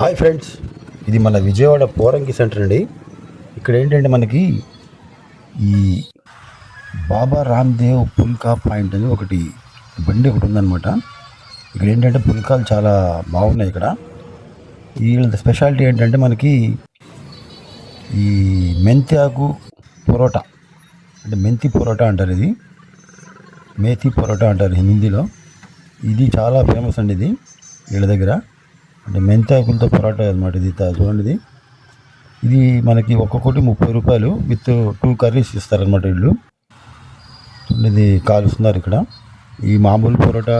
Hi friends ఇది మన Vijayawada Porangi centre అండి. ఇక్కడ ఏంటంటే మనకి ఈ బాబా రామ్దేవ్ పుల్కా పాయింట్ అని ఒకటి బండి ఒకటి ఉందన్నమాట. ఇక్కడ ఏంటంటే పుల్కాలు చాలా బాగున్నాయి ఇక్కడ. వీళ్ళ స్పెషాలిటీ ఏంటంటే మనకి ఈ మెంతి ఆకు పొరోటా అంటే మెంతి పొరోటా అంటారు ఇది. మేతి పొరోటా అంటారు హిందీలో. ఇది చాలా ఫేమస్ అండి ఇది వీళ్ళ దగ్గర. అంటే మెంతాకులతో పరోటా అనమాట ఇది తా- చూడండి ఇది. ఇది మనకి ఒక్కొక్కటి ముప్పై రూపాయలు విత్ టూ కర్రీస్ ఇస్తారనమాట వీళ్ళు. ఇది కాలుస్తున్నారు ఇక్కడ. ఈ మామూలు పరోటా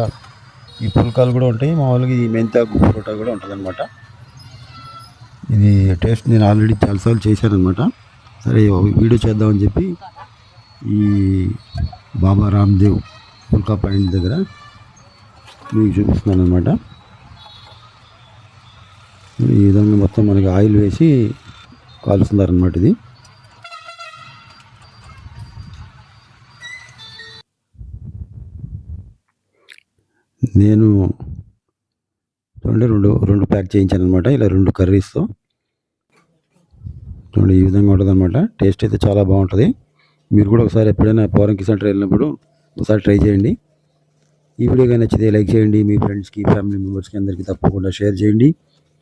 ఈ పుల్కాలు కూడా ఉంటాయి. మామూలుగా ఈ మెంతాకు పరోటా కూడా ఉంటుందన్నమాట. ఇది టేస్ట్ నేను ఆల్రెడీ చాలాసార్లు చేశానమాట సరే వీడియో చేద్దామని చెప్పి ఈ బాబా రామ్దేవ్ పుల్కా పాయింట్ దగ్గర మీకు చూపిస్తున్నాను అనమాట ఈ విధంగా మొత్తం మనకి ఆయిల్ వేసి కాలుస్తున్నారనమాట ఇది. నేను చూడండి రెండు రెండు ప్యాక్ చేయించాను అనమాట ఇలా రెండు కర్రీస్తో. చూడండి ఈ విధంగా ఉంటుంది అనమాట టేస్ట్ అయితే చాలా బాగుంటుంది. మీరు కూడా ఒకసారి ఎప్పుడైనా పౌరంకి సెంటర్ వెళ్ళినప్పుడు ఒకసారి ట్రై చేయండి. ఈ వీడియో కానీ నచ్చితే లైక్ చేయండి. మీ ఫ్రెండ్స్కి ఫ్యామిలీ మెంబర్స్కి అందరికీ తప్పకుండా షేర్ చేయండి.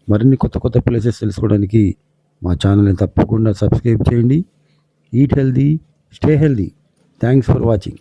మరిన్ని కొత్త కొత్త ప్లేసెస్ తెలుసుకోవడానికి మా ఛానల్ని తప్పకుండా సబ్స్క్రైబ్ చేయండి. Eat healthy stay healthy thanks for watching